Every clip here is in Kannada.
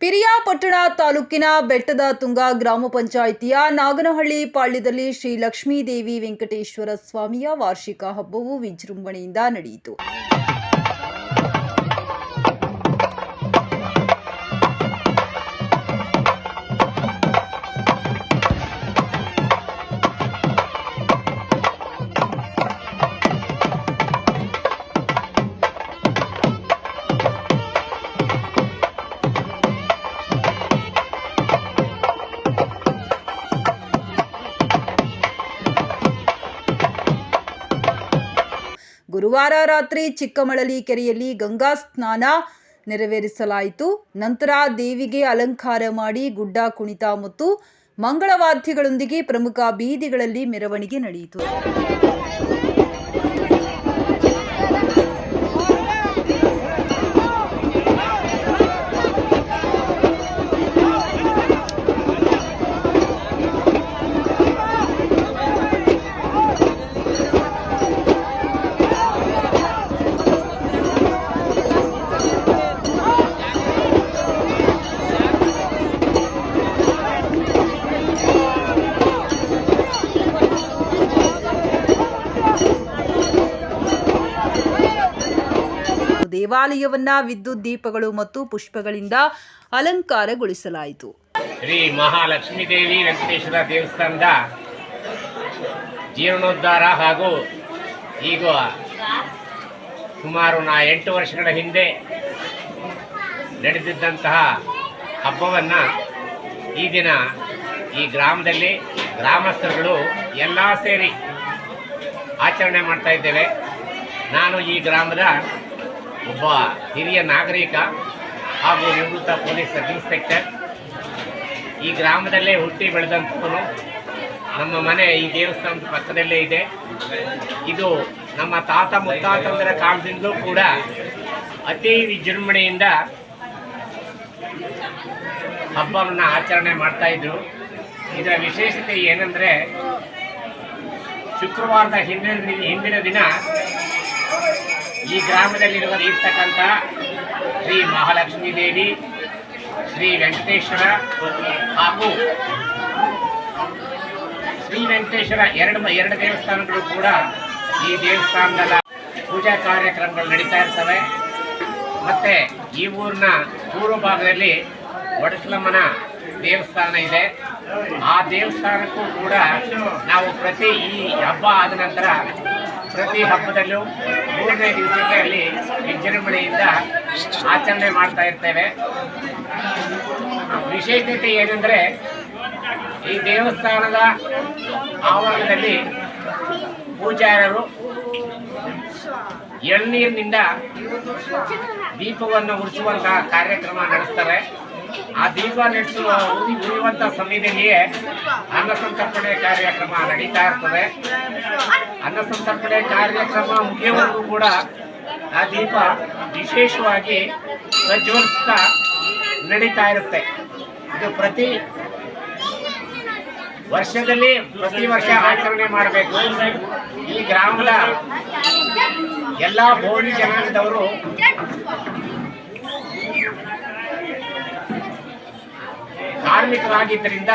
ಪಿರಿಯಾಪಟ್ಟಣ ತಾಲೂಕಿನ ಬೆಟ್ಟದ ತುಂಗ ಗ್ರಾಮ ಪಂಚಾಯಿತಿಯ ನಾಗನಹಳ್ಳಿ ಪಾಳ್ಯದಲ್ಲಿ ಶ್ರೀ ಲಕ್ಷ್ಮೀದೇವಿ ವೆಂಕಟೇಶ್ವರ ಸ್ವಾಮಿಯ ವಾರ್ಷಿಕ ಹಬ್ಬವು ವಿಜೃಂಭಣೆಯಿಂದ ನಡೆಯಿತು. ಗುರುವಾರ ರಾತ್ರಿ ಚಿಕ್ಕಮಳಲಿ ಕೆರೆಯಲ್ಲಿ ಗಂಗಾ ಸ್ನಾನ ನೆರವೇರಿಸಲಾಯಿತು. ನಂತರ ದೇವಿಗೆ ಅಲಂಕಾರ ಮಾಡಿ ಗುಡ್ಡ ಕುಣಿತ ಮತ್ತು ಮಂಗಳವಾದ್ಯಗಳೊಂದಿಗೆ ಪ್ರಮುಖ ಬೀದಿಗಳಲ್ಲಿ ಮೆರವಣಿಗೆ ನಡೆಯಿತು. ದೇವಾಲಯವನ್ನ, ವಿದ್ಯುತ್ ದೀಪಗಳು ಮತ್ತು ಪುಷ್ಪಗಳಿಂದ ಅಲಂಕಾರಗೊಳಿಸಲಾಯಿತು. ಶ್ರೀ ಮಹಾಲಕ್ಷ್ಮೀ ದೇವಿ ವೆಂಕಟೇಶ್ವರ ದೇವಸ್ಥಾನದ ಜೀರ್ಣೋದ್ಧಾರ ಹಾಗೂ ಈಗ ಸುಮಾರು ನಾ ಎಂಟು ವರ್ಷಗಳ ಹಿಂದೆ ನಡೆದಿದ್ದಂತಹ ಹಬ್ಬವನ್ನು ಈ ದಿನ ಈ ಗ್ರಾಮದಲ್ಲಿ ಗ್ರಾಮಸ್ಥರುಗಳು ಎಲ್ಲ ಸೇರಿ ಆಚರಣೆ ಮಾಡ್ತಾ ಇದ್ದೇವೆ. ನಾನು ಈ ಗ್ರಾಮದ ಒಬ್ಬ ಹಿರಿಯ ನಾಗರಿಕ ಹಾಗೂ ನಿವೃತ್ತ ಪೊಲೀಸ್ ಸಬ್ ಇನ್ಸ್ಪೆಕ್ಟರ್. ಈ ಗ್ರಾಮದಲ್ಲೇ ಹುಟ್ಟಿ ಬೆಳೆದಂಥವನು. ನಮ್ಮ ಮನೆ ಈ ದೇವಸ್ಥಾನದ ಪಕ್ಕದಲ್ಲೇ ಇದೆ. ಇದು ನಮ್ಮ ತಾತ ಮುತ್ತಾತಂದರ ಕಾಲದಿಂದಲೂ ಕೂಡ ಅತಿ ವಿಜೃಂಭಣೆಯಿಂದ ಹಬ್ಬವನ್ನು ಆಚರಣೆ ಮಾಡ್ತಾ ಇದ್ರು ವಿಶೇಷತೆ ಏನಂದರೆ, ಶುಕ್ರವಾರದ ಹಿಂದಿನ ದಿನ ಹಿಂದಿನ ದಿನ ಈ ಗ್ರಾಮದಲ್ಲಿರುವ ಇರ್ತಕ್ಕಂಥ ಶ್ರೀ ಮಹಾಲಕ್ಷ್ಮೀ ದೇವಿ, ಶ್ರೀ ವೆಂಕಟೇಶ್ವರ ಹಾಗೂ ಶ್ರೀ ವೆಂಕಟೇಶ್ವರ ಎರಡು ಎರಡು ದೇವಸ್ಥಾನಗಳು ಕೂಡ ಈ ದೇವಸ್ಥಾನದ ಪೂಜಾ ಕಾರ್ಯಕ್ರಮಗಳು ನಡೀತಾ ಇರ್ತವೆ. ಮತ್ತೆ ಈ ಊರಿನ ಪೂರ್ವ ಭಾಗದಲ್ಲಿ ಒಡಸಲಮ್ಮನ ದೇವಸ್ಥಾನ ಇದೆ. ಆ ದೇವಸ್ಥಾನಕ್ಕೂ ಕೂಡ ನಾವು ಪ್ರತಿ ಈ ಹಬ್ಬ ಆದ ನಂತರ ಪ್ರತಿ ಹಬ್ಬದಲ್ಲೂ ಮೂರನೇ ದಿವಸಕ್ಕೆ ಅಲ್ಲಿ ವಿಜೃಂಭಣೆಯಿಂದ ಆಚರಣೆ ಮಾಡ್ತಾ ಇರ್ತೇವೆ. ವಿಶೇಷತೆ ಏನಂದ್ರೆ ಈ ದೇವಸ್ಥಾನದ ಆವರಣದಲ್ಲಿ ಪೂಜಾರರು ಎಳ್ನೀರಿನಿಂದ ದೀಪವನ್ನು ಉರಿಸುವಂತಹ ಕಾರ್ಯಕ್ರಮ ನಡೆಸ್ತಾರೆ. ಆ ದೀಪ ನಡೆಸುವ ಊರಿ ಉರಿಯುವಂತ ಸಮಯದಲ್ಲಿಯೇ ಅನ್ನ ಸಂತರ್ಪಣೆ ಕಾರ್ಯಕ್ರಮ ನಡೀತಾ ಇರ್ತದೆ. ಅನ್ನ ಸಂತರ್ಪಣೆ ಕಾರ್ಯಕ್ರಮ ಮುಗಿಯುವವರೆಗೂ ಕೂಡ ಆ ದೀಪ ವಿಶೇಷವಾಗಿ ಪ್ರಜ್ವಲಿಸ್ತಾ ನಡೀತಾ ಇರುತ್ತೆ. ಇದು ಪ್ರತಿ ವರ್ಷದಲ್ಲಿ ಪ್ರತಿ ವರ್ಷ ಆಚರಣೆ ಮಾಡಬೇಕು. ಈ ಗ್ರಾಮದ ಎಲ್ಲ ಬೋಡಿ ಜನಾಂಗದವರು ಕಾರ್ಮಿಕರಾಗಿದ್ದರಿಂದ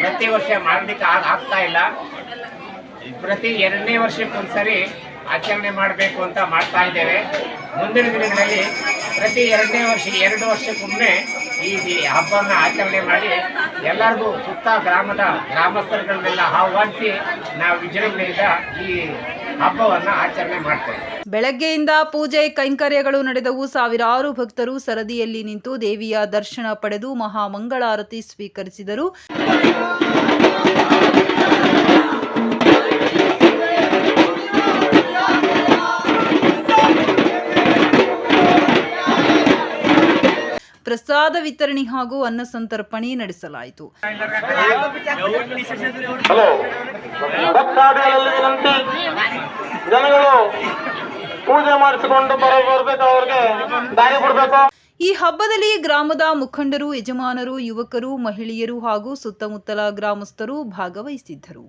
ಪ್ರತಿ ವರ್ಷ ಮಾಡಲಿಕ್ಕೆ ಆಗ ಆಗ್ತಾ ಇಲ್ಲ. ಪ್ರತಿ ಎರಡನೇ ವರ್ಷಕ್ಕೊಂದ್ಸರಿ ಆಚರಣೆ ಮಾಡಬೇಕು ಅಂತ ಮಾಡ್ತಾ ಇದ್ದೇವೆ. ಮುಂದಿನ ದಿನಗಳಲ್ಲಿ ಪ್ರತಿ ಎರಡನೇ ವರ್ಷ, ಎರಡು ವರ್ಷಕ್ಕೊಮ್ಮೆ ಈ ಹಬ್ಬವನ್ನು ಆಚರಣೆ ಮಾಡಿ ಎಲ್ಲರಿಗೂ ಸುತ್ತ ಗ್ರಾಮದ ಗ್ರಾಮಸ್ಥರುಗಳನ್ನೆಲ್ಲ ಆಹ್ವಾನಿಸಿ ನಾವು ವಿಜೃಂಭಣೆಯಿಂದ ಈ ಹಬ್ಬವನ್ನು ಆಚರಣೆ ಮಾಡ್ತೇವೆ ಬೆಳಗ್ಗೆಯಿಂದ ಪೂಜೆ ಕೈಂಕರ್ಯಗಳು ನಡೆದವು. ಸಾವಿರಾರು ಭಕ್ತರು ಸರದಿಯಲ್ಲಿ ನಿಂತು ದೇವಿಯ ದರ್ಶನ ಪಡೆದು ಮಹಾಮಂಗಳಾರತಿ ಸ್ವೀಕರಿಸಿದರು. ಪ್ರಸಾದ ವಿತರಣೆ ಹಾಗೂ ಅನ್ನ ಸಂತರ್ಪಣೆ ನಡೆಸಲಾಯಿತು. ವಿನಂತಿ. ಜನಗಳು ಪೂಜೆ ಮಾಡಿಸಿಕೊಂಡು ಬರ ಬರ್ಬೇಕು ಅವ್ರಿಗೆ. ದಾರಿ ಬಿಡಬೇಕು ಈ ಹಬ್ಬದಲ್ಲಿ ಗ್ರಾಮದ ಮುಖಂಡರು, ಯಜಮಾನರು, ಯುವಕರು, ಮಹಿಳೆಯರು ಹಾಗೂ ಸುತ್ತಮುತ್ತಲ ಗ್ರಾಮಸ್ಥರು ಭಾಗವಹಿಸಿದ್ದರು.